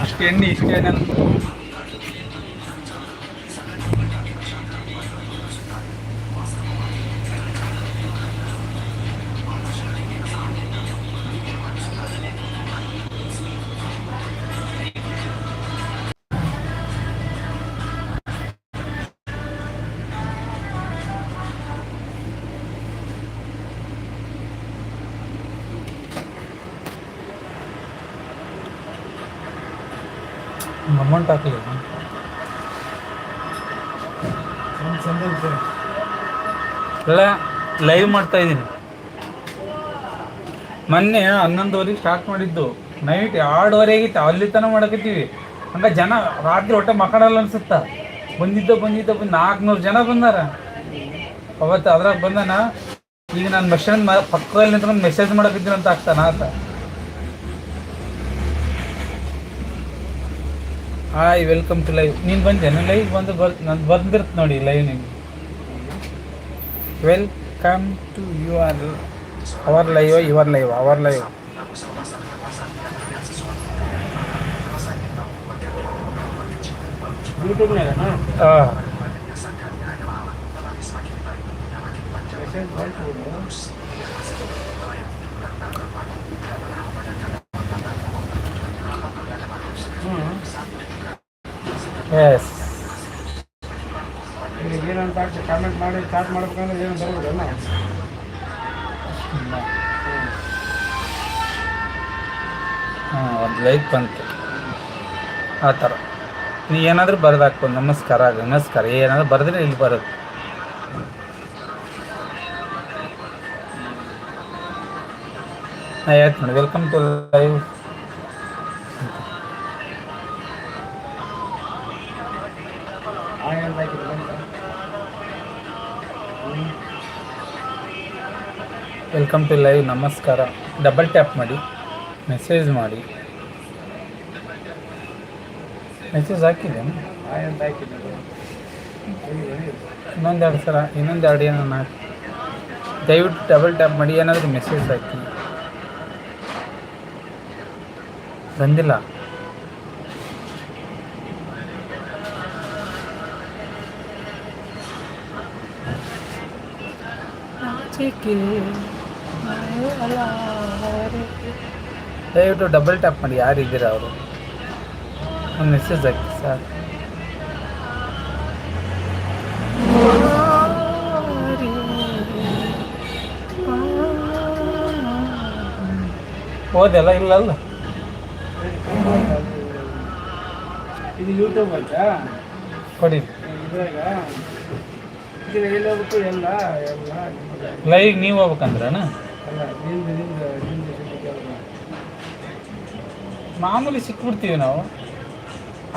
ಅಷ್ಟು ಎಣ್ಣೆ ಇಷ್ಟು ಅಂತ ಹಾಕಲಿ ಅಲ್ಲ ಲೈವ್ ಮಾಡ್ತಾ ಇದ್ದೀನಿ. ಮೊನ್ನೆ ಹನ್ನೊಂದುವರೆಗೆ ಸ್ಟಾರ್ಟ್ ಮಾಡಿದ್ದು. ನೈಟ್ ಎರಡುವರೆಗಿತ್ತು. ಅಲ್ಲಿ ತನಕ ಮಾಡಕತ್ತೀವಿ. ಹಂಗ ಜನ ರಾತ್ರಿ ಹೊಟ್ಟೆ ಮಕ್ಕಳಲ್ಲ ಅನ್ಸುತ್ತ. ಬಂದಿದ್ದ ಬಂದಿದ್ದ ಬಂದು ನಾಲ್ಕುನೂರು ಜನ ಬಂದಾರ. ಅವತ್ತು ಅದ್ರಾಗ ಬಂದಾನ. ಈಗ ನಾನು ಮೆಸೇಜ್ ಪಕ್ಕದಲ್ಲಿ ನಿಂತ್ಕೊಂಡು ಮೆಸೇಜ್ ಮಾಡಕತ್ತೀನಿ ಅಂತ ಆಗ್ತಾನ ಅಂತ ಹಾಯ್ ವೆಲ್ಕಮ್ ಟು ಲೈವ್ ನೀನು ಬಂದೇನು ಲೈವ್ ಬಂದು ಬರ್ ನಾನು ಬಂದಿರ್ತ ನೋಡಿ ಲೈವ್ ನಿಮಗೆ welcome to you are our live your live our live ಹಾಂ ಮೆಸೇಜ್ ಮಾಡ್ಬೋದು ಹ್ಞೂ ಎಸ್ ಈಗ ಏನಂತ ಕಾಮೆಂಟ್ ಮಾಡಿ ಮಾಡ್ಬೇಕಂದ್ರೆ ಏನು ಹಾಂ ಒಂದು ಲೈಕ್ ಬಂತು. ಆ ಥರ. ನೀ ಏನಾದರೂ ಬರ್ದಾಕ್ಬೋದು. ನಮಸ್ಕಾರ ನಮಸ್ಕಾರ. ಏನಾದರೂ ಬರೆದ್ರೆ ಇಲ್ಲಿ ಬರುತ್ತೆ. ಹೇಳ್ತೀನಿ ನೋಡಿ welcome to live welcome to live ನಮಸ್ಕಾರ. ಡಬಲ್ ಟ್ಯಾಪ್ ಮಾಡಿ ಮೆಸೇಜ್ ಮಾಡಿ. ಮೆಸೇಜ್ ಹಾಕಿದೆ. ಇನ್ನೊಂದೆರಡು ಸಲ, ಇನ್ನೊಂದೆರಡು ಏನೋ ಹಾಕಿ ದಯವಿಟ್ಟು ಡಬಲ್ ಟ್ಯಾಪ್ ಮಾಡಿ, ಏನಾದರೂ ಮೆಸೇಜ್ ಹಾಕಿ. ಬಂದಿಲ್ಲ. ದಯವಿಟ್ಟು ಡಬಲ್ ಟ್ಯಾಪ್ ಮಾಡಿ ಯಾರಿದ್ದೀರಾ ಅವರು? ಒಂದು ಮೆಸೇಜ್ ಹಾಕಿ ಸರ್ ಹೋದೆಲ್ಲ ಇಲ್ಲ ಅಲ್ಲ? ಇದು ಯೂಟ್ಯೂಬ್ ಆಯ್ತಾ? ಕೊಡಿ. ಲೈವ್ ನೀವು ಹೋಗ್ಬೇಕಂದ್ರನ? ಮಾಮೂಲಿ ಸಿಕ್ಬಿಡ್ತೀವಿ ನಾವು.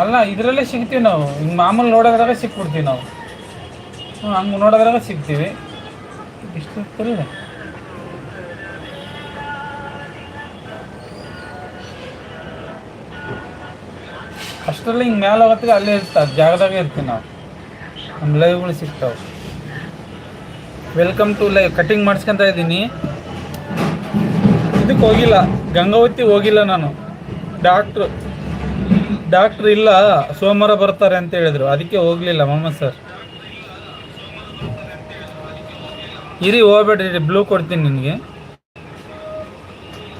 ಅಲ್ಲ, ಇದರಲ್ಲೇ ಸಿಗ್ತೀವಿ ನಾವು. ಹಿಂಗೆ ಮಾಮೂಲಿ ನೋಡೋದ್ರಾಗ ಸಿಕ್ಬಿಡ್ತೀವಿ ನಾವು. ಹಂಗೆ ನೋಡೋದ್ರಾಗ ಸಿಗ್ತೀವಿ. ಇಷ್ಟು ಇರ್ತಲ್ಲ ಅಷ್ಟರಲ್ಲಿ ಹಿಂಗೆ ಮೇಲೆ ಹೋಗತ್ತಿಗೆ ಅಲ್ಲೇ ಇರ್ತಾರೆ ಜಾಗದಾಗೆ ಇರ್ತೀವಿ ನಾವು. ನಮ್ಮ ಲೈವ್ಗಳು ಸಿಗ್ತಾವೆ. ವೆಲ್ಕಮ್ ಟು ಲೈವ್ ಕಟಿಂಗ್ ಮಾಡಿಸ್ಕೊಂತ ಇದ್ದೀನಿ. ಇದಕ್ಕೆ ಹೋಗಿಲ್ಲ, ಗಂಗಾವತಿ ಹೋಗಿಲ್ಲ ನಾನು. ಡಾಕ್ಟ್ರು, ಡಾಕ್ಟ್ರ್ ಇಲ್ಲ, ಸೋಮವಾರ ಬರ್ತಾರೆ ಅಂತ ಹೇಳಿದ್ರು. ಅದಕ್ಕೆ ಹೋಗಲಿಲ್ಲ ಮೊಹಮ್ಮದ್ ಸರ್. ಇರಿ, ಹೋಗ್ಬೇಡ್ರಿ ಬ್ಲೂ ಕೊಡ್ತೀನಿ ನಿನಗೆ.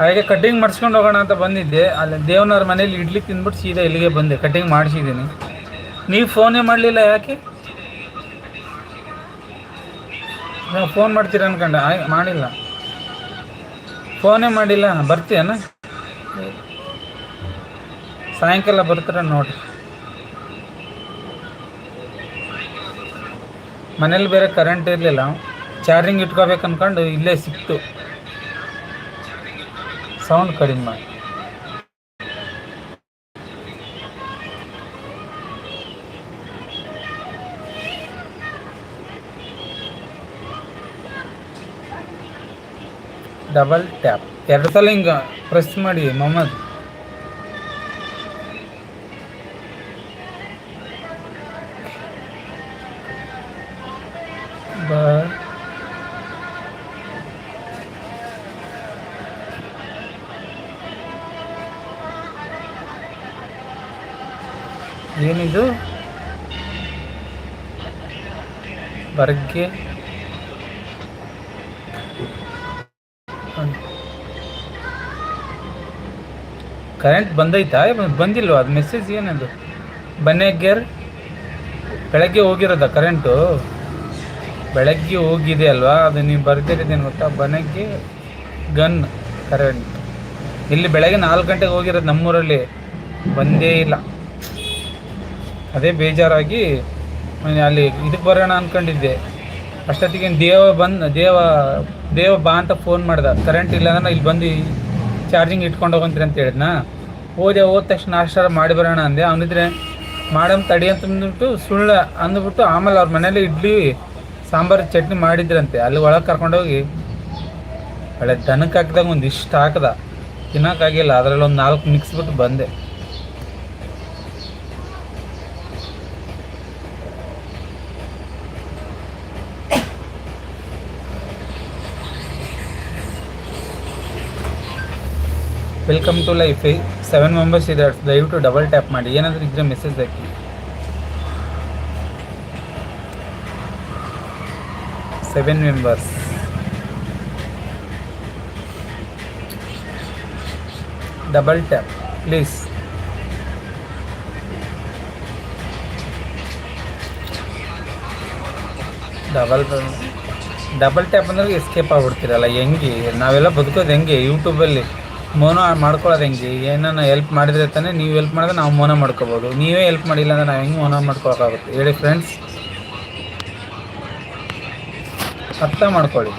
ಹಾಗೆ ಕಟಿಂಗ್ ಮಾಡಿಸ್ಕೊಂಡು ಹೋಗೋಣ ಅಂತ ಬಂದಿದ್ದೆ. ಅಲ್ಲಿ ದೇವನವ್ರ ಮನೇಲಿ ಇಡ್ಲಿ ತಿಂದ್ಬಿಟ್ಟು ಸೀದಾ ಇಲ್ಲಿಗೆ ಬಂದೆ. ಕಟಿಂಗ್ ಮಾಡಿಸಿದ್ದೀನಿ. ನೀವು ಫೋನೇ ಮಾಡಲಿಲ್ಲ ಯಾಕೆ? ನಾವು ಫೋನ್ ಮಾಡ್ತೀರ ಅನ್ಕೊಂಡೆ. ಮಾಡಿಲ್ಲ. ಫೋನೇ ಮಾಡಿಲ್ಲ, ಬರ್ತೀಯನ? ಸಾಯಂಕಾಲ ಬರ್ತೀರ ನೋಡಿ. ಮನೇಲಿ ಬೇರೆ ಕರೆಂಟ್ ಇರಲಿಲ್ಲ ಚಾರ್ಜಿಂಗ್ ಇಟ್ಕೋಬೇಕು ಅನ್ಕೊಂಡು ಇಲ್ಲೇ ಸಿಕ್ತು. ಸೌಂಡ್ ಕಡಿಮೆ. ಮಾಡಿ ಡಬಲ್ ಟ್ಯಾಪ್. ಎರಡು ಸಲ ಹಿಂಗೆ ಪ್ರೆಸ್ ಮಾಡಿ ಮೊಹಮ್ಮದ್. ಏನಿದು? ಬರ್ಗೆ. ಕರೆಂಟ್ ಬಂದೈತಾ? ಬಂದಿಲ್ವ? ಅದು ಮೆಸೇಜ್ ಏನದು? ಬನ್ನೇಗ್ಯರ್ ಬೆಳಗ್ಗೆ ಹೋಗಿರೋದ ಕರೆಂಟು ಬೆಳಗ್ಗೆ ಹೋಗಿದೆ ಅಲ್ವಾ? ಅದು ನೀವು ಬರ್ದಿರೋದೇನು ಗೊತ್ತಾ? ಬನಗ್ಗೆ ಗನ್ ಕರೆಂಟ್ ಇಲ್ಲಿ ಬೆಳಗ್ಗೆ ನಾಲ್ಕು ಗಂಟೆಗೆ ಹೋಗಿರೋದು ನಮ್ಮೂರಲ್ಲಿ. ಬಂದೇ ಇಲ್ಲ. ಅದೇ ಬೇಜಾರಾಗಿ ಅಲ್ಲಿ ಇದಕ್ಕೆ ಬರೋಣ ಅಂದ್ಕೊಂಡಿದ್ದೆ ಅಷ್ಟೊತ್ತಿಗೆ ದೇವ ಬಂದು, ದೇವ ದೇವ ಬಾ ಅಂತ ಫೋನ್ ಮಾಡ್ದೆ. ಕರೆಂಟ್ ಇಲ್ಲ ಅಂದ್ರೆ ಇಲ್ಲಿ ಬಂದು ಚಾರ್ಜಿಂಗ್ ಇಟ್ಕೊಂಡು ಹೋಗಂತೀರಿ ಅಂತ ಹೇಳಿದ್ನ. ಹೋದೆ, ಹೋದ ತಕ್ಷಣ ಆಶ್ರ ಮಾಡಿ ಬರೋಣ ಅಂದೆ. ಅವನಿದ್ರೆ, ಮಾಡಮ್, ತಡಿ ಅಂತ ಅಂದ್ಬಿಟ್ಟು ಸುಳ್ಳು ಅಂದ್ಬಿಟ್ಟು ಆಮೇಲೆ ಅವ್ರ ಮನೇಲಿ ಇಡ್ಲಿ, ಸಾಂಬಾರು, ಚಟ್ನಿ ಮಾಡಿದ್ರಂತೆ. ಅಲ್ಲಿ ಒಳಗೆ ಕರ್ಕೊಂಡೋಗಿ ಒಳ್ಳೆ ದನಕ್ಕೆ ಹಾಕಿದಾಗ ಒಂದು ಇಷ್ಟು ಹಾಕದ. ತಿನ್ನೋಕ್ಕಾಗಿಲ್ಲ ಅದರಲ್ಲಿ ಒಂದು ನಾಲ್ಕು ಮಿಕ್ಸ್ ಬಿಟ್ಟು ಬಂದೆ. Welcome to life seven members ಇದೆ ದಯವಿಟ್ಟು ಡಬಲ್ ಟ್ಯಾಪ್ ಮಾಡಿ. ಏನಾದರೂ ಇದ್ರೆ message hockey. Seven members double tap please double double tap ಅಂದ್ರೆ ಎಸ್ಕೇಪ್ ಆಗ್ಬಿಡ್ತೀರಲ್ಲ, ಹೆಂಗೆ? ನಾವೆಲ್ಲ ಬದುಕೋದು ಹೆಂಗೆ? ಯೂಟ್ಯೂಬಲ್ಲಿ ಮೋನೋ ಮಾಡ್ಕೊಳ್ಳೋದು ಹೆಂಗೆ? ಏನನ್ನ ಹೆಲ್ಪ್ ಮಾಡಿದ್ರೆ ತಾನೇ ನೀವು ಹೆಲ್ಪ್ ಮಾಡಿದ್ರೆ ನಾವು ಮೌನ ಮಾಡ್ಕೋಬೋದು. ನೀವೇ ಹೆಲ್ಪ್ ಮಾಡಿಲ್ಲ ಅಂದ್ರೆ ನಾವು ಹೆಂಗೆ ಮೋನ ಮಾಡ್ಕೊಳಕ್ಕಾಗುತ್ತೆ? ಹೇಳಿ ಫ್ರೆಂಡ್ಸ್ ಅರ್ಥ ಮಾಡ್ಕೊಳ್ಳಿ.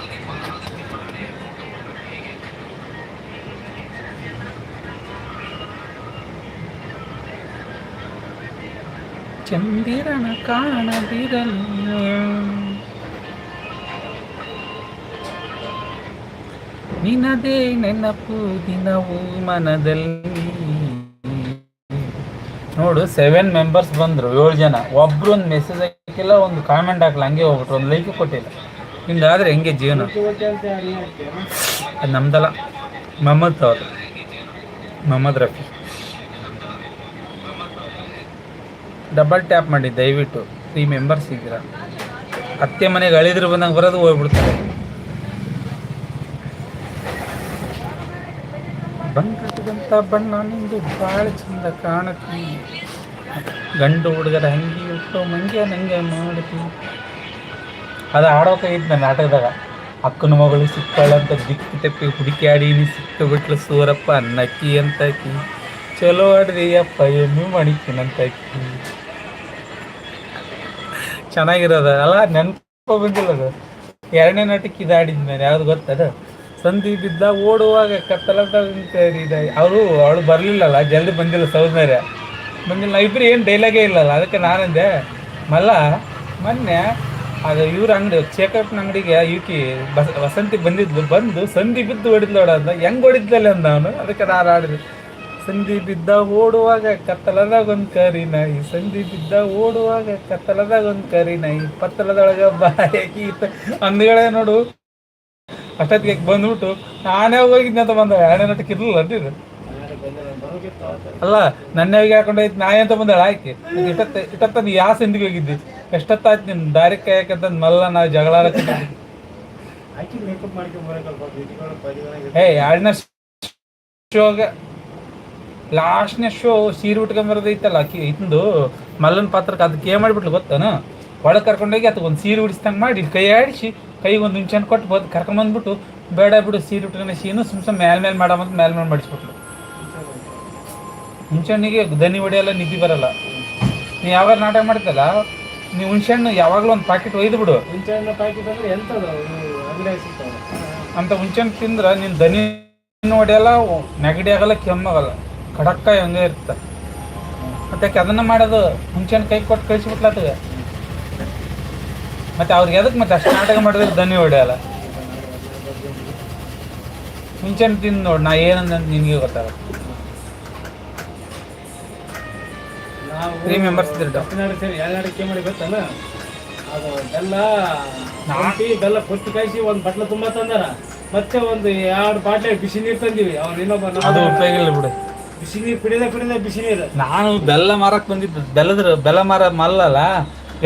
ಚಂದಿರನ ಕಾಣದಿರಲು ನಿನದೇ ನೆನಪು ದಿನವೂ ಮನದಲ್ಲಿ. ನೋಡು ಸೆವೆನ್ ಮೆಂಬರ್ಸ್ ಬಂದರು, ಏಳು ಜನ. ಒಬ್ರು ಒಂದು ಮೆಸೇಜ್ ಹಾಕಿಲ್ಲ, ಒಂದು ಕಾಮೆಂಟ್ ಹಾಕಲ್ಲ ಹಂಗೆ ಹೋಗ್ಬಿಟ್ರು, ಒಂದು ಲೈಕ್ ಕೊಟ್ಟಿಲ್ಲ. ಹಿಂಗಾದ್ರೆ ಹೆಂಗೆ ಜೀವನ? ಅದು ನಮ್ದಲ್ಲ. ಮೊಹಮ್ಮದ್ ಅವರು. ಮೊಹಮ್ಮದ್ ರಫಿ. ಡಬಲ್ ಟ್ಯಾಪ್ ಮಾಡಿ, ದಯವಿಟ್ಟು. ತ್ರೀ ಮೆಂಬರ್ಸ್ ಇದ್ದೀರಾ? ಅತ್ತೆ ಮನೆಗೆ ಅಳಿದ್ರು ಬಂದಂಗೆ ಬರೋದು ಹೋಗ್ಬಿಡ್ತಾರೆ. ಬಂಗಾರದಂಥ ಬಣ್ಣ ನಿಂದು ಭಾಳ ಚಂದ ಕಾಣತಿ. ಗಂಡು ಹುಡುಗರ ಹಂಗೆ ಇಟ್ಟು ಮಂಗೆ ನಂಗೆ ಮಾಡತಿ. ಅದು ಆಡೋಕೆ ನನ್ನ ನಾಟಕದಾಗ, ಅಕ್ಕನ ಮಗಳು ಸಿಕ್ಕಳಂತ ದಿಕ್ಕು ತಪ್ಪಿ ಹುಡುಕ್ಯಾಡೀನಿ ಸಿಕ್ಕು ಬಿಟ್ಲು ಸೂರಪ್ಪ ನಕ್ಕಿ ಅಂತಕಿ ಚಲೋ ಆಡ್ರಿ ಅಪ್ಪ ಏನು ಮಣಿಕಿನಂತಕಿ ಚೆನ್ನಾಗಿರೋದ? ಅಲ್ಲ, ನೆನಪು ಬಂದಿಲ್ಲ ಅದು ಎರಡನೇ ನಾಟಕ ಇದಾಡಿದ್ಮೇಲೆ, ಯಾವ್ದು ಗೊತ್ತದ? ಸಂಧಿ ಬಿದ್ದ ಓಡುವಾಗ ಕತ್ತಲಂತ ಅವರು, ಅವಳು ಬರಲಿಲ್ಲಲ್ಲ, ಜಲ್ದಿ ಬಂದಿಲ್ಲ ಸೌಂದರ್ಯ ಬಂದಿಲ್ಲ ಇಬ್ಬರು ಏನು ಡೈಲಾಗೇ ಇಲ್ಲಲ್ಲ, ಅದಕ್ಕೆ ನಾನಂದೆ, ಮಲ್ಲ, ಮೊನ್ನೆ, ಅದು ಇವ್ರ ಅಂಗಡಿ ಚೇಕಪ್ನ ಅಂಗಡಿಗೆ ಯುಕಿ ಬಸ್, ವಸಂತಿ ಬಂದಿದ್ಲು, ಬಂದು ಸಂಧಿ ಬಿದ್ದು ಹೊಡಿದ್ಲು ಅಂತ, ಹೆಂಗೆ ಹೊಡಿದ್ಲಲ್ಲ ಅಂದ ಅವನು, ಅದಕ್ಕೆ ನಾನು ಆಡಿದೆ. ಸಂಧಿ ಬಿದ್ದ ಓಡುವಾಗ ಕತ್ತಲದಾಗ ಒಂದು ಕರಿ ನಾಯಿ, ಸಂಧಿ ಬಿದ್ದ ಓಡುವಾಗ ಕತ್ತಲದಾಗ ಒಂದು ಕರಿ ನಾಯಿ, ಪತ್ತಲದೊಳಗೆ ಬಾಯಿ ಅಂದ್ಗಳೇ ನೋಡು. ಅಷ್ಟೊತ್ತಿಗೆ ಬಂದ್ಬಿಟ್ಟು ನಾನೇ ಹೋಗಿದ್ನಂತ ಬಂದ. ಎರಡನೇ ನಟಕ್ಕೆ ಇರ್ಲಿಲ್ಲ ಅಂತ. ಅಲ್ಲ, ನನ್ನ ಹೋಗಿ ಹಾಕೊಂಡೈತಿ ನಾನೇ ಅಂತ ಬಂದಾಳ ಆಯ್ಕೆ. ಇಷ್ಟೊತ್ತ ಇಷ್ಟೊತ್ತ ನೀ ಯಾವ ಸಿಂದಿಗೆ ಹೋಗಿದ್ದಿ? ಎಷ್ಟೊತ್ತಾಯ್ತು ನಿನ್ ದಾರಿ ಕಾಯಕಂತ ಮಲ್ಲ ನಾವು ಜಗಳ ಏ ಎರಡನೇ ಶೋಗ ಲಾಸ್ಟ್ನೇ ಶೋ ಸೀರೆ ಉಟ್ಕೊಂಬರೋದೈತಲ್ಲ ಅಕ್ಕಿ ಇದ್ದು ಮಲ್ಲನ ಪಾತ್ರಕ್ಕೆ, ಅದಕ್ಕೆ ಏನು ಮಾಡಿಬಿಟ್ಲು ಗೊತ್ತಾನ? ಒಳಗೆ ಕರ್ಕೊಂಡೋಗಿ ಅದಕ್ಕೆ ಒಂದು ಸೀರೆ ಉಡಿಸ್ದಂಗೆ ಮಾಡಿ ಕೈ ಆಡಿಸಿ ಕೈಗೆ ಒಂದು ಹುಂಚನ್ ಕೊಟ್ಟು ಬಂದು ಕರ್ಕೊಂಬಂದ್ಬಿಟ್ಟು ಬೇಡ ಬಿಡು ಸೀರೆ ಉಟ್ಕೊಂಡು ಸೀನು ಸುಮ್ ಸುಮ್ಮನೆ ಮೇಲ್ ಮೇಲೆ ಮಾಡಮಂತ ಮೇಲ್ ಮೇಲೆ ಮಾಡಿಸ್ಬಿಟ್ಲು. ಹುಂಚಣ್ಣಿಗೆ ದನಿ ಹೊಡೆಯಲ್ಲ ನಿದ್ದೆ ಬರಲ್ಲ. ನೀ ಯಾವಾಗ ನಾಟಕ ಮಾಡ್ತಲ್ಲ ನೀವು ಹುಣ್ಸೆಹಣ್ಣು ಯಾವಾಗಲೂ ಒಂದು ಪ್ಯಾಕೆಟ್ ಒಯ್ದು ಬಿಡು. ಪ್ಯಾಕೆಟ್ ಅಂದ್ರೆ ಅಂತ ಹುಣ್ಸೆಹಣ್ಣು ತಿಂದ್ರೆ ನಿನ್ನ ದನಿ ಹೊಡೆಯಲ್ಲ ನೆಗಡಿ ಆಗಲ್ಲ ಕೆಮ್ಮಾಗಲ್ಲ ಖಡಕ್ಕ ಹಂಗೆ ಇರುತ್ತೆ ಮತ್ತೆ ಅದನ್ನ ಮಾಡೋದು? ಹುಣ್ಸೆಹಣ್ಣು ಕೈ ಕೊಟ್ಟು ಕಳಿಸ್ಬಿಟ್ಲತ್ತಗ ಮತ್ತೆ ಅವ್ರಿಗೆ ಎದಕ್ಕೆ ಮತ್ತೆ ಅಷ್ಟು ನಾಟಕ ಮಾಡಿದ್ರೆ ದನಿ ಹೊಡೆಯಲ್ಲ ಮುಂಚೆ ತಿಂದು ನೋಡಿ ನಾ ಏನಂದ ನಿನಗೆ ಗೊತ್ತಾಗಲ್ಲ. ನಾವು ತ್ರೀ ಮೆಂಬರ್ಸ್ ಡಾಕ್ಟರ್ ಸೇರಿ ಎರಡು ಮಾಡಿ ಗೊತ್ತಲ್ಲ? ಅದು ಬೆಲ್ಲ ನಾಟಿ ಬೆಲ್ಲ ಕೊಟ್ಟು ಕಾಯಿಸಿ ಒಂದು ಬಟ್ಲ ತುಂಬಾ ತಂದಾರ. ಮತ್ತೆ ಒಂದು ಎರಡು ಬಾಟ್ಲಿ ಬಿಸಿ ನೀರು ತಂದಿವಿ. ಅವ್ರ ಇನ್ನೊಬ್ಬ ಅದು ಉಪಯೋಗ ಇಲ್ಲ ಬಿಡು. ಬಿಸಿ ನೀರು ಕುಡಿಯೋದೇ ಕುಡಿಯೋದೇ ಬಿಸಿ ನೀರು ನಾನು ಬೆಲ್ಲ ಮಾರಕ್ ಬಂದಿದ್ದೆ ಬೆಲ್ಲದ್ರ ಬೆಲ್ಲ ಮಾರ ಮಲ್ಲಲ್ಲ?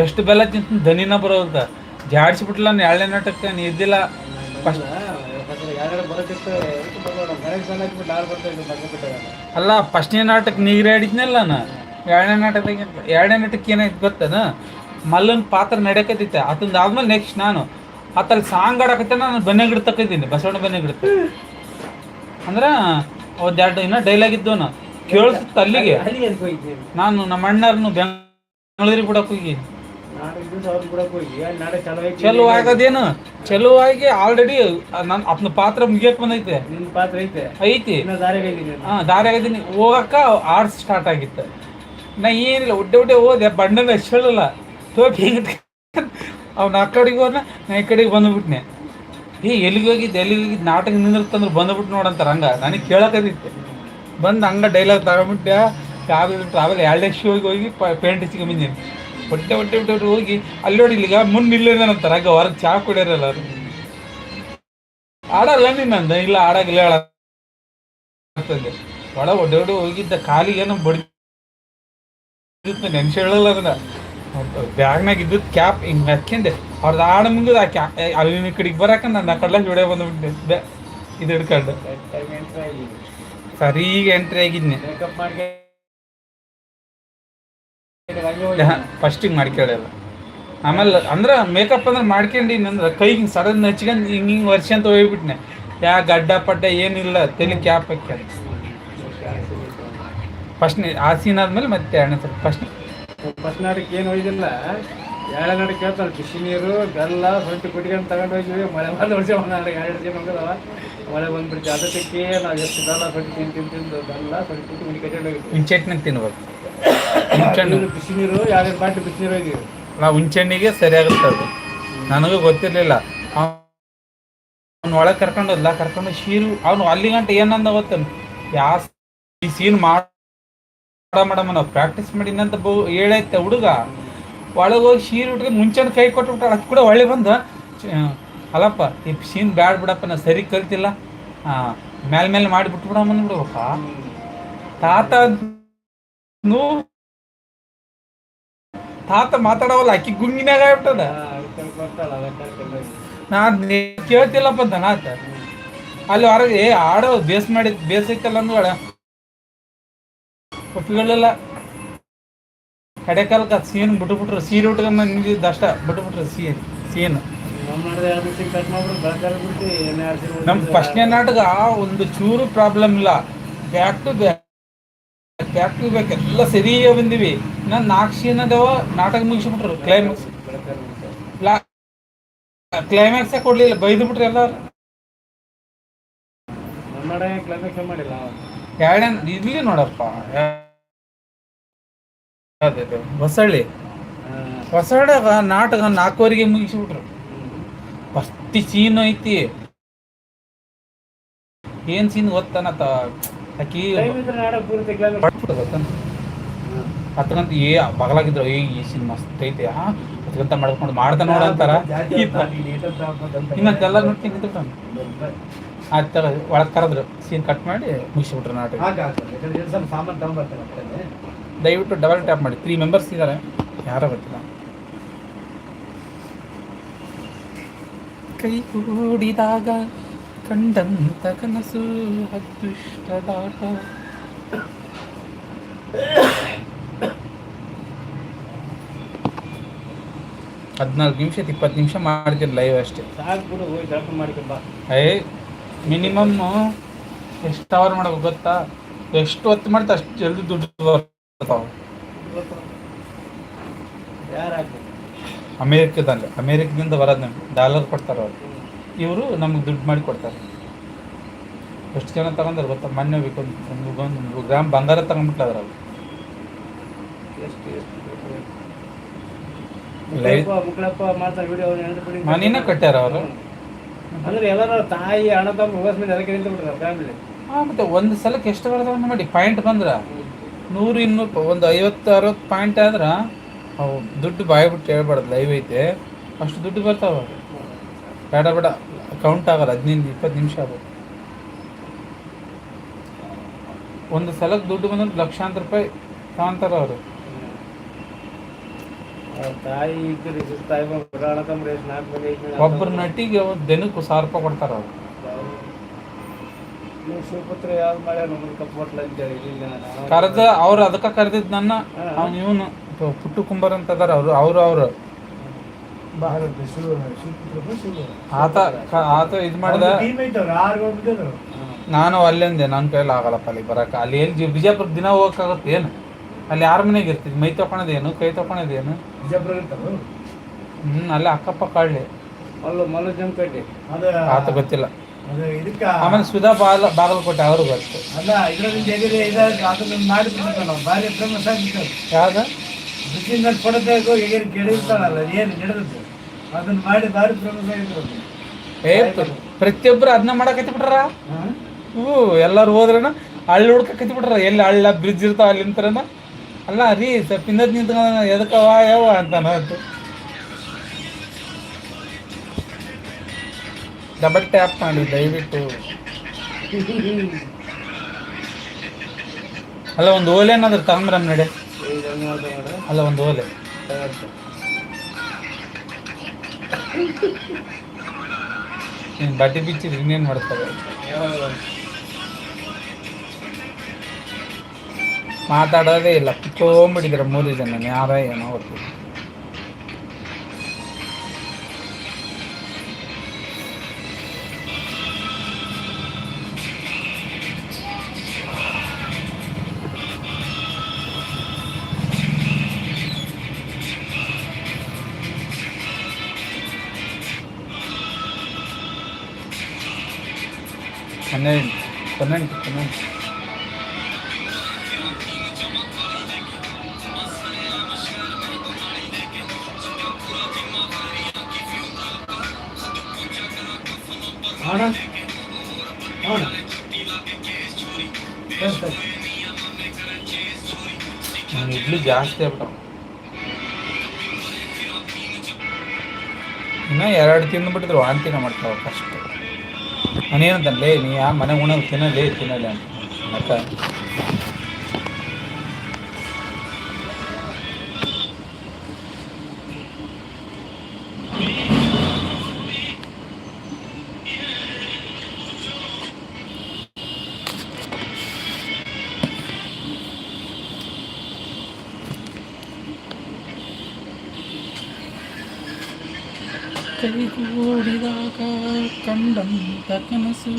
ಎಷ್ಟು ಬೆಲ್ಲ ತಿಂತ ದನಿನ ಬರೋದ. ಜಾಡ್ಸಿಬಿಟ್ಲ ನಾನು ಎರಡನೇ ನಾಟಕ ನೀ ಇದ್ದಿಲ್ಲ. ಫಸ್ಟ್ ಇದ್ದು ಅಲ್ಲ ಫಸ್ಟ್ನೇ ನಾಟಕ ನೀರು ಆಡಿದ್ನಲ್ಲ ನಾನು ಎರಡನೇ ನಾಟಕದಾಗ ಎರಡನೇ ನಾಟಕ ಏನಾಯ್ತು ಗೊತ್ತನ ಮಲ್ಲನ ಪಾತ್ರ ನಡೆಯಕತ್ತೈತೆ. ಅದೊಂದು ಆದ್ಮೇಲೆ ನೆಕ್ಸ್ಟ್ ನಾನು. ಆತರ ಸಾಂಗ್ ಆಡಕತ್ತೆ ನಾನು ಬನ್ನೆ ಗಿಡ ತಕ್ಕಿದ್ದೀನಿ ಬಸವಣ್ಣ ಬನ್ನೆ ಗಿಡ. ಅಂದ್ರೆ ಒಂದೆರಡು ಇನ್ನೂ ಡೈಲಾಗ್ ಇದ್ದವನು ಕೇಳಿಸುತ್ತ ಅಲ್ಲಿಗೆ. ನಾನು ನಮ್ಮ ಅಣ್ಣರ್ನು ಬೆಂಗಳೂರಿಗೆ ಬಿಡಕ್ಕೆ ಹೋಗಿ ಹೋಗಿ ಚಾಲು ಆಗೋದೇನು? ಚಲೋ ಆಗಿ ಆಲ್ರೆಡಿ ನನ್ನ ಅಪ್ನ ಪಾತ್ರ ಮುಗಿಯಕ್ ಬಂದೈತೆ. ಪಾತ್ರ ಐತೆ. ಐತಿ. ಹಾ ದಾರಿ ಆಗಿದ್ದೀನಿ ಹೋಗಕ್ಕ ಆರ್ಟ್ಸ್ ಸ್ಟಾರ್ಟ್ ಆಗಿತ್ತು. ನಾ ಏನಿಲ್ಲ ಒಡ್ಡೆ ಒಡ್ಡೆ ಹೋದೆ ಬಣ್ಣನ ಎಷ್ಟಲ್ಲ ತೋಪಿ ಹಿಂಗ ಅವ್ನ ಆ ಕಡೆಗೆ ಹೋದ ನಾ ಈ ಕಡೆಗೆ ಬಂದ್ಬಿಟ್ನೆ. ಏ ಎಲ್ಲಿಗೆ ಹೋಗಿದ್ದೆ ಎಲ್ಲಿಗೆ ಹೋಗಿದ್ದು? ನಾಟಕ ನಿಂದಿರ್ತಂದ್ರೆ ಬಂದ್ಬಿಟ್ಟು ನೋಡಂತಾರ ಹಂಗ. ನನಗೆ ಕೇಳಕದಿತ್ತೆ ಬಂದು ಹಂಗ ಡೈಲಾಗ್ ತಗೊಂಬಿಟ್ಟೆ ಟ್ರಾವೆಲ್ ಟ್ರಾವೆಲ್ ಎರಡೇ ಶೋಗೆ ಹೋಗಿ ಪೇಂಟ್ ಹಚ್ಕೊಂಬಂದಿನಿ ಹೊಟ್ಟೆ ಹೊಟ್ಟೆ ಹೊಟ್ಟೆ ಹೋಗಿ ಅಲ್ಲಿ ನೋಡಿ ಇಲ್ಲಿಗ ಮುಂದೆ ನಿಲ್ಲೇನಂತಾರ ಹಂಗ ಹೊರಗೆ ಚಾ ಕುಡಿಯೋರಲ್ಲ ಅವ್ರು ಆಡಲ್ಲ ನಿನ್ನಂದ? ಇಲ್ಲ ಆಡಾಗಿಲ್ಲ ಹೇಳ ಆಗ್ತದೆ. ಒಳ ಒಡ್ಡೆ ಒಡ್ಡೆ ಹೋಗಿದ್ದ ಕಾಲಿಗೆ ಏನೋ ಬಡಿ ನೆನ್ಸಿ ಹೇಳಲ್ಲ ಅದನ್ನ. ಬ್ಯಾಗ್ನಾಗ ಇದ್ದ ಕ್ಯಾಪ್ ಹಿಂಗ್ ಹಾಕ್ಯಂಡೆ ಅವ್ರದ್ದು ಆಡ ಮುಂಗದ ಆ ಕ್ಯಾಪ್ ಅಲ್ಲಿ ಕಡೆಗೆ ಬರಾಕ ನನ್ನ ಕಡ್ಲಾಗ ವಿಡಿಯೋ ಬಂದ್ಬಿಟ್ಟೆ. ಇದು ಹಿಡ್ಕೊಂಡು. ಸರಿ, ಈಗ ಆಗಿ ಎಂಟ್ರಿ ಆಗಿದ್ನೆ ಫಸ್ಟಿಗೆ ಮಾಡ್ಕೊಳ್ಳಲ್ಲ ಆಮೇಲೆ ಅಂದ್ರೆ ಮೇಕಪ್ ಅಂದ್ರೆ ಮಾಡ್ಕೊಂಡಿನಿ ಅಂದ್ರೆ ಕೈಗೆ ಸಡನ್ ಹಚ್ಕೊಂಡು ಹಿಂಗೆ ಹಿಂಗೆ ವರ್ಷ ಅಂತ ಹೋಗ್ಬಿಟ್ನೆ. ಯಾ ಗಡ್ಡ ಪಡ್ಡ ಏನಿಲ್ಲ ತಲೆ ಕ್ಯಾಪ್ ಹಾಕ್ಯ ಫಸ್ಟ್ ಆ ಸೀನ್ ಆದ್ಮೇಲೆ ಮತ್ತೆ ಅಣ್ಣ ಸರ್ ಫಸ್ಟ್ ಫಸ್ಟ್ ನಾಡಕ್ಕೆ ಏನು ಹೋಗಿಲ್ಲ ಎರಡು ನಾಡಕ್ಕೆ ಕೇಳ್ತಾರೆ ಬಿಸಿ ನೀರು ಬೆಲ್ಲ ಸೊಂಟಿ ಕುಟ್ಕೊಂಡು ತಗೊಂಡು ಹೋಗಿದ್ವಿ. ಮಳೆ ಬಂದು ವರ್ಷ ಒಂದು ಎರಡು ದಿನ ಹೋಗದವ ಮಳೆ ಬಂದ್ಬಿಡ್ತೀವಿ ಅದಕ್ಕೆ ನಾವು ಎಷ್ಟು ಬೆಲ್ಲ ಸೊಂಟಿ ತಿಂದು ತಿಂದು ಬೆಲ್ಲ ಸೊಂಟಿ ಕುಟ್ಟಿ ಹುಂಚೆಟ್ನಾಗ ತಿನ್ಬೇಕು. ಹುಂಚೆಣ್ಣು. ಬಿಸಿ ನೀರು ಎರಡು ಬಾಟ್ಲಿ ಬಿಸಿ ನೀರು ಹೋಗಿದ್ವಿ ನಾವು ಹುಂಚೆಣ್ಣಿಗೆ ಸರಿಯಾಗುತ್ತೆ ಅದು. ನನಗೂ ಗೊತ್ತಿರಲಿಲ್ಲ. ಅವ್ನು ಒಳಗೆ ಕರ್ಕೊಂಡು ಹೋದ್ಲ ಕರ್ಕೊಂಡು ಶೀರು ಅವನು ಅಲ್ಲಿ ಗಂಟೆ ಏನಂದ ಗೊತ್ತನು? ಯಾ ಈ ಸೀನ್ ಮಾಡ ಮೇಡಮ್ ನಾವು ಪ್ರಾಕ್ಟೀಸ್ ಮಾಡಿನಂತ ಬೋ ಹೇಳೈತೆ ಹುಡುಗ. ಒಳಗೆ ಹೋಗಿ ಶೀರು ಉಟ್ಕೊಂಡು ಮುಂಚೆನ ಕೈ ಕೊಟ್ಟು ಅದು ಕೂಡ ಒಳ್ಳೆ ಬಂದ. ಅಲ್ಲಪ್ಪ ಈ ಸೀನ್ ಬ್ಯಾಡ್ ಬಿಡಪ್ಪ ನಾ ಸರಿ ಕಲ್ತಿಲ್ಲ. ಮೇಲೆ ಮೇಲೆ ಮಾಡಿ ಬಿಟ್ಬಿಡಮ್ಮ ಅಂದ್ಬಿಡ್ಬೇಕ. ತಾತ ನೂ ತಾತ ಮಾತಾಡವಲ್ಲ ಅಕ್ಕಿ ಗುಂಗಿನಾಗ ಆಗ್ಬಿಟ್ಟದ. ನಾ ಕೇಳ್ತಿಲ್ಲಪ್ಪ ಅಂತ ನಾತ ಅಲ್ಲಿ ಹೊರಗೆ ಏ ಆಡೋ ಬೇಸ್ ಮಾಡಿ ಬೇಸ್ ಐತಲ್ಲ ಅಂದ್ಬೇಡ ಒಪ್ಪಿಗಳಿಲ್ಲ ಕಡೆ ಕಾಲಕ್ಕೆ ಸೀನ್ ಬಿಟ್ಬಿಟ್ರು ಸೀರೆ ಉಟ್ಕೊಂಡ್ ನಿಂದಿದ್ದ ಅಷ್ಟ ಬಿಟ್ಬಿಟ್ರು ಸೀನ್ ಸೀನ್. ಬಿಟ್ಟು ನಮ್ಮ ಫಸ್ಟ್ನೇ ನಾಟಕ ಒಂದು ಚೂರು ಪ್ರಾಬ್ಲಮ್ ಇಲ್ಲ. Back to back back to back ಎಲ್ಲ ಸರಿಯಾಗಿ ಬಂದಿವಿ. ನಾನು ನಾಲ್ಕು ಸೀನ್ ಅದಾವ ನಾಟಕ ಮುಗಿಸ್ಬಿಟ್ರು ಕ್ಲೈಮ್ಯಾಕ್ಸ್ ಕ್ಲೈಮ್ಯಾಕ್ಸ್ ಲಾ ಕ್ಲೈಮ್ಯಾಕ್ಸೇ ಕೊಡ್ಲಿಲ್ಲ ಬೈದು ಬಿಟ್ರಿ ಎಲ್ಲಾರು ಇಲ್ಲಿ ನೋಡಪ್ಪ? ಹೊಸಳ್ಳಿ. ಹಾ. ಹೊಸಳ್ಳಿಯಾಗ ನಾಟಕ ನಾಲ್ಕುವರೆಗೆ ಮುಗಿಸ್ಬಿಟ್ರು. ಫಸ್ಟ್ ಸೀನ್ ಐತಿ. ಏನ್ ಸೀನ್ ಗೊತ್ತಾನತ್ತ ಆಕಿ ಹತ್ಕಂತ ಏ ಬಗಲಾಗಿದ್ರು ಏ ಈ ಸಿನಿಮಾ ಮಸ್ತ್ ಐತಿ ಹಾ ಅತ್ಕಂತ ಮಾಡ್ಕೊಂಡು ಮಾಡ್ತಾ ನೋಡ ಅಂತಾರ. ಇನ್ನೆಲ್ಲ ನೋಡ್ತೀನಿ ನಿಂತ್ಬಿಟ್ಟಾನ. ಆಯ್ತು ತಗೋ ಒಳಗೆ ಕರೆದ್ರು ಸೀನ್ ಕಟ್ ಮಾಡಿ ಮುಗಿಸ್ಬಿಟ್ರು ನಾಟಕ. ದಯವಿಟ್ಟು ಡಬಲ್ ಟ್ಯಾಪ್ ಮಾಡಿ. ತ್ರೀ ಮೆಂಬರ್ಸ್ ಇದ್ದಾರೆ ಯಾರೋ ಗೊತ್ತಿಲ್ಲ. ಕೈ ಕೂಡಿದಾಗ ಕಂಡಂತ ಕನಸು ಅದೃಷ್ಟದಾಟ ಹದಿನಾಲ್ಕು ನಿಮಿಷ ಇಪ್ಪತ್ತು ನಿಮಿಷ ಮಾಡ್ತೀನಿ ಲೈವ್ ಅಷ್ಟೇ. ಸಾಕು ಬಿಡು ಹೋಗಿ ಜಳಕ ಮಾಡ್ಕೊಂಡ್ ಬಾ. ಏ ಮಿನಿಮಮ್ ಎಷ್ಟು ಅವರ್ ಮಾಡಬೇಕು ಗೊತ್ತಾ? ಎಷ್ಟು ಹೊತ್ತು ಮಾಡ್ತಾ ಅಷ್ಟು ಜಲ್ದಿ ದುಡ್ಡು ಬರ್ತಾವೆ. ಅಮೇರಿಕದಲ್ಲಿ ಅಮೇರಿಕದಿಂದ ಬರೋದು ನಮ್ಗೆ ಡಾಲರ್ ಕೊಡ್ತಾರೆ ಅವ್ರು. ಇವರು ನಮ್ಗೆ ದುಡ್ಡು ಮಾಡಿ ಕೊಡ್ತಾರೆ. ಎಷ್ಟು ಜನ ತಗೊಂಡ್ರೆ ಗೊತ್ತಾ? ಮೊನ್ನೆ ಬೇಕು ಒಂದು ಒಂದು ಗ್ರಾಮ್ ಬಂಗಾರ ತಗೊಂಡ್ಬಿಟ್ಟಾರ ಅವ್ರು ಮುಕ್ಕಳಪ್ಪ ಮಾಡ್ತಾರೆ ವಿಡಿಯೋ ಮನೇನ ಕಟ್ಟ್ಯಾರ ಅವರು? ಅಂದ್ರೆ ಎಲ್ಲರೂ ತಾಯಿ ಅಣ್ಣ ತಮ್ಮ ಹೋಸ್ ಮೇಲೆ ಅದಕ್ಕೆ ನಿಂತು ಬಿಡ್ತಾರೆ ಫ್ಯಾಮಿಲಿ ಹಾಂ ಮತ್ತೆ ಒಂದು ಸಲಕ್ಕೆ ಎಷ್ಟು ಬರ್ತಾವ ನೋಡಿ ಪಾಯಿಂಟ್ ಬಂದ್ರ ನೂರು ಇನ್ನೂರು ಒಂದು ಐವತ್ತು ಅರವತ್ತು ಪಾಯಿಂಟ್ ಆದ್ರೆ ಅವು ದುಡ್ಡು ಬಾಯಿ ಬಿಟ್ಟು ಹೇಳ್ಬಾರ್ದು ಲೈವ್ ಐತೆ. ಅಷ್ಟು ದುಡ್ಡು ಬರ್ತಾವ ಬೇಡ ಬೇಡ ಕೌಂಟ್ ಆಗಲ್ಲ ಹದಿನೈದು ಇಪ್ಪತ್ತು ನಿಮಿಷ ಆಗುತ್ತೆ ಒಂದು ಸಲಕ್ಕೆ ದುಡ್ಡು ಬಂದ್ರೆ ಲಕ್ಷಾಂತರ ರೂಪಾಯಿ ತಗೊಂತಾರ ಅವ್ರ. ತಾಯಿ ಇದ್ರಿ ತಾಯಿ ಎಷ್ಟು ನಾಲ್ಕು ಮಂದಿ ಒಬ್ಬರ ನಟಿಗೆ ಒಂದು ದಿನಕ್ಕೆ ಸಾವಿರ ರೂಪಾಯಿ ಕೊಡ್ತಾರ ಅವ್ರು. ನೀವು ಶಿವಪುತ್ರ ಯಾವ್ದು ಮಾಡ್ಯಾರ ಅಂತೇಳಿ ಇಲ್ಲ ನಾನು ಕರೆದ ಅವ್ರು ಅದಕ್ಕೆ ಕರೆದಿದ್ದು ನನ್ನ ಅವ್ನು ಇವನು ಪುಟ್ಟು ಕುಂಬರ್ ಅಂತ ಅದಾರ ಅವರು ಅವರು ಅವರು. ಆತ ಆತ ಇದು ಮಾಡಿದ. ನಾನು ಅಲ್ಲಿಂದೆ ನನ್ನ ಕೈಲಿ ಆಗಲ್ಲಪ್ಪ ಅಲ್ಲಿ ಬರಕ್ಕೆ ಅಲ್ಲಿ ಎಲ್ಲಿ ಜಿ- ಬಿಜಾಪುರ ದಿನ ಹೋಗಕ್ಕಾಗತ್ತೆ ಏನು ಅಲ್ಲಿ ಯಾರ ಮನೆಗೆ ಇರ್ತಿದ್ವಿ ಮೈ ತಕೊಳೋದೇನು ಕೈ ತಕೊಳೋದೇನು ಹ್ಮ್ ಅಲ್ಲೇ ಅಕ್ಕಪಕ್ಕ ಹಳ್ಳಿ ಆತ ಗೊತ್ತಿಲ್ಲ. ಆಮೇಲೆ ಸುಧಾ ಬಾಲ ಬಾಗಲಕೋಟೆ ಅವರು ಗೊತ್ತು. ಯಾವ್ದು? ಏನು ನಡೆದದ್ದು? ಅದನ್ನ ಮಾಡಿ ಭಾರಿ ಫೇಮಸ್ ಆಗಿತ್ತು ಏ ಪ್ರ- ಪ್ರತಿಯೊಬ್ರು ಅದನ್ನ ಮಾಡಕತ್ತಿ ಬಿಟ್ರ ಹ್ಞೂ ಎಲ್ಲರೂ ಹೋದ್ರನ ಹಳ್ಳಿ ಹುಡ್ಕಕತ್ತಿ ಬಿಟ್ರ ಎಲ್ಲಿ ಹಳ್ಳ ಬ್ರಿಡ್ಜ್ ಇರ್ತಾವ ಅಲ್ಲಿ ನಿಂತಾರನ ಅಲ್ಲ, ರೀ ಹಿಂದದ್ ನಿಂತ ಎದಕ್ಕವ ಯಾವ ಅಂತಾನ ಅದು ಡಬಲ್ ಟ್ಯಾಪ್ ಮಾಡಿ, ದಯವಿಟ್ಟು. ಅಲ್ಲ, ಒಂದು ಓಲೆ ಏನಾದ್ರು ತಗೊಂಬ್ರಮ್ ನಡೆ. ಅಲ್ಲ, ಒಂದು ಓಲೆ. ನೀನು ಬಟ್ಟೆ ಬಿಚ್ಚಿದ್ರೆ ಇನ್ನೇನು ಮಾಡ್ತಾರೆ? ಮಾತಾಡೋದೇ ಇಲ್ಲ. ಪಿಚ್ಕೊಂಬಿಟ್ಟಿದ್ದಾರೆ ಮೂರು ಜನ ಯಾರ ಏನೋ ಗೊತ್ತಿಲ್ಲ ಹನ್ನೆರಡು ಹನ್ನೆಂಟು ಹನ್ನೆಂಟು ಜಾಸ್ತಿ ಆಗ್ಬಿಟ್ಟು ಇನ್ನೂ ಎರಡು ತಿಂದುಬಿಟ್ಟಿದ್ರು ವಾಂತಿನ ಮಾಡ್ತಾವ ಫಸ್ಟ್. ನಾನೇನಂತಲ್ಲೇ ನೀ ಯಾ ಮನೆ ಉಣ ತಿನ್ನಲೇ ತಿನ್ನಲೇ ಅಂತ. ಮತ್ತೆ ಕನಸು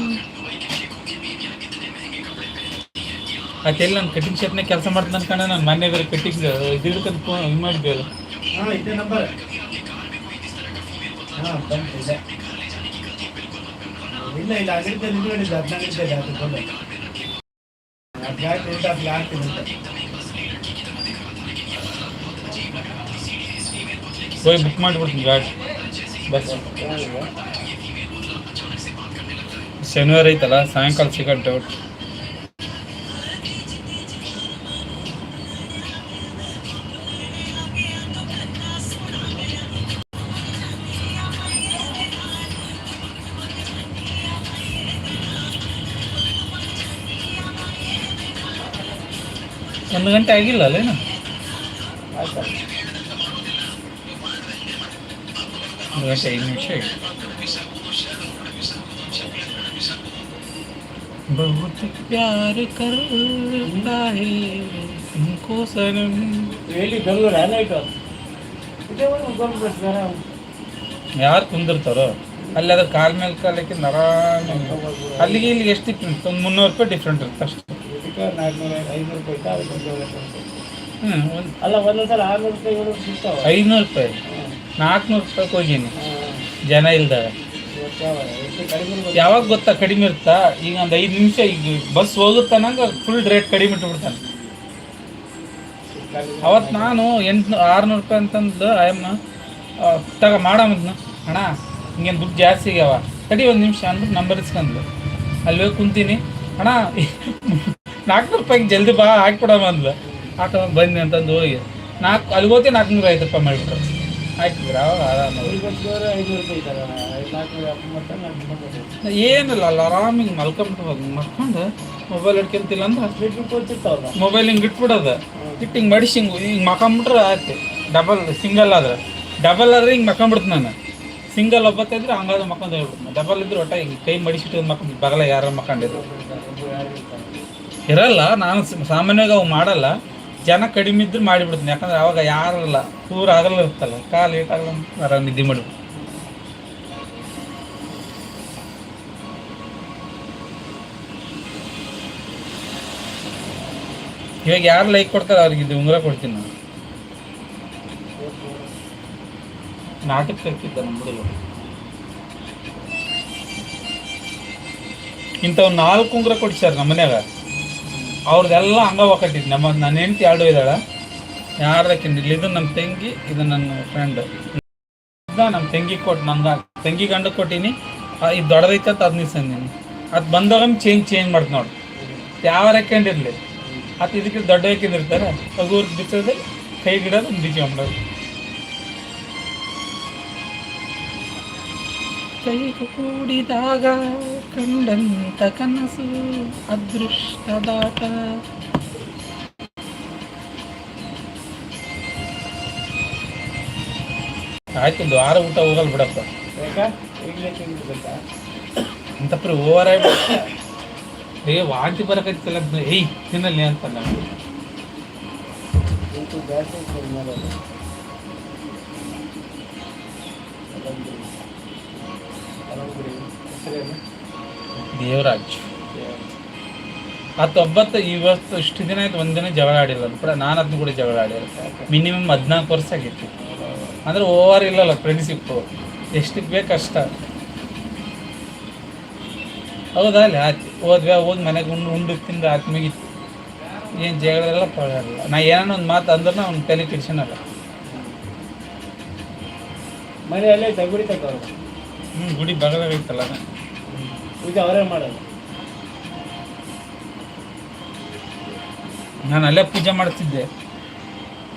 ಅದೆಲ್ಲ ನಾನು ಕಟಿಂಗ್ ಶಾಪ್ನಾಗ ಕೆಲಸ ಮಾಡ್ತೀನಿ ಅನ್ಕೊಂಡೆ ನಾನು ಮೊನ್ನೆ ಬೇರೆ ಕಟಿಂಗ್ ಇದು ಹಿಡ್ಕೊಂಡು ಫೋನ್ ಇದು ಮಾಡಿದ್ದೆ ಇಲ್ಲ ಇಲ್ಲ ಅಲ್ಲಿದ್ದ ನಿಮ್ಗೆ ಹೇಳಿದ್ದೆ ಹದಿನಾಲ್ಕು ಇದೆ ಅದು ಬಂದ ಹದಿನಾಲ್ಕು ಊಟ ಅಲ್ಲಿ ಹಾಕ್ತೀನಿ ಹೋಗಿ ಬುಕ್ ಮಾಡಿಬಿಡ್ತೀನಿ ಗಾಡಿ. ಬಸ್. ಶನಿವಾರ ಐತಲ್ಲ ಸಾಯಂಕಾಲ ಸಿಗೋ ಡೌಟ್ ಒಂದು ಗಂಟೆ ಆಗಿಲ್ಲ ಅಲ್ಲೇನು ಒಂದು ಗಂಟೆ ಐದು ನಿಮಿಷ ಆಯ್ತು. बहुत प्यार करता है तुमको सनम ಎಲ್ಲಿ ಬೆಂಗಳೂರು ನೈಟು ಇದೇ ಒಂದು ಗೋಲ್ ಬಿಡ್ತಾರೆ ಯಾರು ಕುಂದಿರ್ತಾರೋ ಅಲ್ಲಿ ಅದ್ರ ಕಾಲ್ ಮೇಲೆ ಕಾಲಕ್ಕೆ ಆರಾಮ ಅಲ್ಲಿಗೆ ಇಲ್ಲಿಗೆ ಎಷ್ಟು ಡಿಫ್ರೆಂಟ್ ಒಂದು ಮುನ್ನೂರು ರೂಪಾಯಿ ಡಿಫ್ರೆಂಟ್ ಇರುತ್ತೆ ಅಷ್ಟೇ ಇದಕ್ಕೆ ನಾಲ್ಕುನೂರ ಐನೂರು ರೂಪಾಯಿ ಇತ್ತು, ಅದಕ್ಕೆ ಒಂದು ಏಳ್ನೂರು ರೂಪಾಯಿ. ಹ್ಞೂ ಒಂದು ಅಲ್ಲ ಒಂದೊಂದ್ಸಲ ಆರ್ನೂರು ರೂಪಾಯಿ ಏಳ್ನೂರು ಸಿಗ್ತಾವ ಐನೂರು ರೂಪಾಯಿ ನಾಲ್ಕುನೂರು ರೂಪಾಯಿಗೆ ಹೋಗೀನಿ ಜನ ಇಲ್ದಾಗ ಎಷ್ಟು ಕಡಿಮೆ ಇರ್ಬೋದು. ಯಾವಾಗ ಗೊತ್ತಾ ಕಡಿಮೆ ಇರುತ್ತಾ? ಈಗ ಒಂದು ಐದು ನಿಮಿಷ ಈಗ ಬಸ್ ಹೋಗುತ್ತಾನಂಗ ಫುಲ್ ರೇಟ್ ಕಡಿಮೆ ಇಟ್ಬಿಡ್ತಾನೆ. ಅವತ್ತು ನಾನು ಎಂಟು ಆರುನೂರು ರೂಪಾಯಿ ಅಂತಂದು ಆಯಮ್ಮ ತಗ ಮಾಡಮ್ಮದ್ನ ಅಣ್ಣ, ಹಿಂಗೇನು ದುಡ್ಡು ಜಾಸ್ತಿ ಆಗ್ಯಾವ. ಕಡಿ ಒಂದು ನಿಮಿಷ ಅಂದ್ಬಿಟ್ಟು ನಂಬರ್ ಇಸ್ಕೊಂಡ್ಲು ಅಲ್ಲಿ ಹೋಗಿ ಕುಂತೀನಿ. ಅಣ್ಣ ನಾಲ್ಕುನೂರು ರೂಪಾಯಿಗೆ ಜಲ್ದಿ ಬಾ ಹಾಕ್ಬಿಡಮ್ಮ ಅಂದ್ಲು. ಹಾಕ ಬಂದ್ನಿ ಅಂತಂದು ಹೋಗಿ. ನಾಲ್ಕು ಅಲ್ಲಿ ಹೋಗಿ ನಾಲ್ಕುನೂರ ಐದು ರೂಪಾಯಿ ಮಾಡಿಬಿಟ್ರು. ಹಾಕಿದ್ರ ಏನಿಲ್ಲ ಅಲ್ಲ ಆರಾಮ್ ಹಿಂಗೆ ಮಲ್ಕೊಂಬಿಟ್ಟು ಮಲ್ಕೊಂಡು ಮೊಬೈಲ್ ಹಿಡ್ಕೊಂತಿಲ್ಲ ಅಂದ್ರೆ ಮೊಬೈಲ್ ಹಿಂಗೆ ಇಟ್ಬಿಡೋದು. ಇಟ್ಟು ಹಿಂಗೆ ಮಡಿಸಿ ಹಿಂಗೆ ಹಿಂಗೆ ಮಕೊಂಬಿಟ್ರೆ ಆಯ್ತು. ಡಬಲ್ ಸಿಂಗಲ್ ಆದ್ರೆ. ಡಬಲ್ ಆದ್ರೆ ಹಿಂಗೆ ಮಕೊಂಬಿಡ್ತು ನಾನು. ಸಿಂಗಲ್ ಒಬ್ಬತ್ತ ಇದ್ರೆ ಹಂಗಾದ್ರೆ ಹೇಳ್ಬಿಡ್ತೀನಿ ಡಬಲ್ ಇದ್ರೆ ಒಟ್ಟ ಹಿಂಗೆ ಕೈ ಮಡಿಸಿಟ್ಟು ಮಕ್ಕಳು ಬಗಲ ಯಾರು ಮಕ್ಕಂಡಿದ್ರು ಇರಲ್ಲ ನಾನು ಸಾಮಾನ್ಯವಾಗಿ ಅವು ಮಾಡಲ್ಲ. ಜನ ಕಡಿಮೆ ಇದ್ರೆ ಮಾಡಿಬಿಡ್ತೀನಿ. ಯಾಕಂದ್ರೆ ಅವಾಗ ಯಾರಲ್ಲ ಪೂರ ಆಗಲ್ಲ ಇರ್ತಲ್ಲ ಕಾಲು ಏಟಾಗಲ್ಲ ಆಗಲ್ಲ ನಿದ್ದೆ ಮಾಡಿಬಿಡ್ತೀನಿ. ಇವಾಗ ಯಾರು ಲೈಕ್ ಕೊಡ್ತಾರೆ ಅವ್ರಿಗೆ ಇದು ಉಂಗುರ ಕೊಡ್ತೀನಿ ನಾನು. ನಾಟಕ ಕಲ್ತಿದ್ದ ನಮ್ಮ ಹುಡುಗ. ಇಂಥವ್ ನಾಲ್ಕು ಉಂಗುರ ಕೊಡ್ಸ್ಯಾರ ನಮ್ಮ ಮನ್ಯಾಗ. ಅವ್ರದ್ದೆಲ್ಲ ಹಂಗ ನಮ್ಮ ನನ್ನ ಹೆಂಡತಿ ಎರಡು ಇದ್ದಾಳೆ. ಯಾರಕ್ಕಿಂದ ಇದು ನಮ್ಮ ತಂಗಿ, ಇದು ನನ್ನ ಫ್ರೆಂಡ್ ನಮ್ಮ ತಂಗಿ ಕೊಟ್ಟು ನಂದ ತಂಗಿ ಗಂಡ ಕೊಟ್ಟಿನಿ. ಇದು ದೊಡ್ಡದೈತೆ ಅಂತ ಅದನ್ನ ಅದು ಬಂದಾಗ ಚೇಂಜ್ ಚೇಂಜ್ ಮಾಡ್ತು ನೋಡಿ. ಯಾವ ಹಾಕೊಂಡಿರ್ಲಿ? ಅದು ಇದಕ್ಕೆ ದೊಡ್ಡ ಹಾಕಿದಿರ್ತಾರೆ. ಅದು ಬಿಚ್ಚೋದು, ಕೈ ಗಿಡೋದು ಮಾಡೋದು ಕೈ ಕೂಡಿದಾಗ ಕಂಡಂತ ಕನಸು ಅದೃಷ್ಟದಾಟ ಆಯ್ತು ಒಂದು ವಾರ ಊಟ ಹೋಗಲ್ ಬಿಡಪ್ಪ. ಅಂತಪ್ಪ ಓವರ್ ಆಗ್ಬಿಟ್ಟು ಏ ವಾಂತಿ ಬರಕತ್ತಿಲ್ಲ ಅಂತ ಏಯ್ ತಿನ್ನಲ್ಲಿ ಅಂತ ನಾನು ಜಾಸ್ತಿ ಹೆಸರೇನು ದೇವರಾಜ್. ಹತ್ತು ಒಬ್ಬತ್ತು ಇವತ್ತು ಇಷ್ಟು ದಿನ ಆಯ್ತು ಒಂದಿನ ಜಗಳ ಆಡಿಲ್ಲ ಕೂಡ ನಾನು ಅದನ್ನು ಕೂಡ ಜಗಳ ಆಡಿಲ್ಲ. ಮಿನಿಮಮ್ ಹದಿನಾಲ್ಕು ವರ್ಷ ಆಗಿತ್ತು. ಅಂದ್ರೆ ಓವರ್ ಇಲ್ಲಲ್ಲ ಫ್ರೆಂಡ್ಶಿಪ್ಪು ಎಷ್ಟಕ್ಕೆ ಬೇಕು ಅಷ್ಟೇ. ಹೌದಾ ಅಲ್ಲಿ? ಆಯ್ತು. ಹೋದ್ವಿ ಹೋಗಿ ಮನೆಗೆ ಉಂಡು ಉಂಡು ತಿಂದು ಆಯ್ತು ಮುಗೀತು. ಏನು ಜಗಳ ಪಡಲ್ಲ ನಾ ಏನೋ ಒಂದು ಮಾತು ಅಂದ್ರೆ ಅವ್ನು ತಲೆ ಕೆಡ್ಸನಲ್ಲ ಮನೆ ಅಲ್ಲಿ ಐತೆ ಗುಡಿ ತಗೋ ಹ್ಞೂ ಗುಡಿ ಬಗಲಾಗೈತಲ್ಲ ಪೂಜೆ ಅವರೇ ಮಾಡೋದು. ನಾನು ಅಲ್ಲೇ ಪೂಜೆ ಮಾಡ್ತಿದ್ದೆ.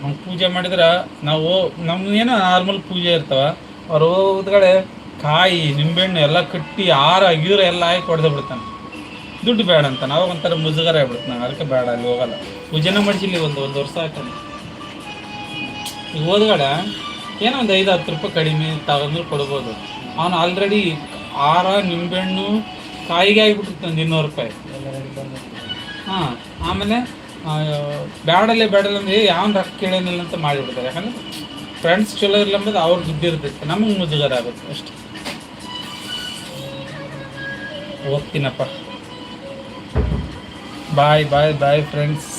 ಅವ್ನು ಪೂಜೆ ಮಾಡಿದ್ರೆ ನಾವು ನಮ್ದು ಏನೋ ನಾರ್ಮಲ್ ಪೂಜೆ ಇರ್ತಾವ. ಅವ್ರು ಹೋದ್ಗಡೆ ಕಾಯಿ, ನಿಂಬೆಹಣ್ಣು ಎಲ್ಲ ಕಟ್ಟಿ ಆರ ಗೀರ ಎಲ್ಲ ಹಾಕಿ ಹೊಡೆದು ಬಿಡ್ತಾನೆ. ದುಡ್ಡು ಬೇಡ ಅಂತ. ನಾವು ಒಂಥರ ಮುಜುಗರ ಆಗ್ಬಿಡ್ತಾನೆ. ಅದಕ್ಕೆ ಬೇಡ, ಅಲ್ಲಿ ಹೋಗಲ್ಲ. ಪೂಜೆನ ಮಾಡಿಸಿಲ್ಲ ಒಂದು ಒಂದು ವರ್ಷ ಆಯ್ತು. ಈಗ ಹೋದ್ಗಡೆ ಏನೋ ಒಂದು ಐದು ಹತ್ತು ರೂಪಾಯಿ ಕಡಿಮೆ ತಗೊಂಡ್ರೆ ಕೊಡ್ಬೋದು. ಅವನು ಆಲ್ರೆಡಿ ಆರ, ನಿಂಬೆಹಣ್ಣು ಕಾಯಿಗೆ ಆಗಿಬಿಟ್ಟಿತ್ತು ಒಂದು ಇನ್ನೂರು ರೂಪಾಯಿ. ಹಾಂ, ಆಮೇಲೆ ಬ್ಯಾಡಲ್ಲೇ ಬ್ಯಾಡಲ್ಲ ಅಂದ್ರೆ ಯಾವನ್ ರೊಕ್ಕ ಕೇಳೇನಿಲ್ಲ ಅಂತ ಮಾಡಿಬಿಡ್ತಾರೆ. ಯಾಕಂದ್ರೆ ಫ್ರೆಂಡ್ಸ್ ಚಲೋ ಇರಲಿ ಅಂಬುದು ಅವ್ರ ದುಡ್ಡು ಇರ್ತೈತೆ. ನಮಗೆ ಮುಜುಗರ ಆಗುತ್ತೆ ಅಷ್ಟೆ. ಹೋಗ್ತೀನಪ್ಪ ಬಾಯ್ ಬಾಯ್ ಬಾಯ್ ಫ್ರೆಂಡ್ಸ್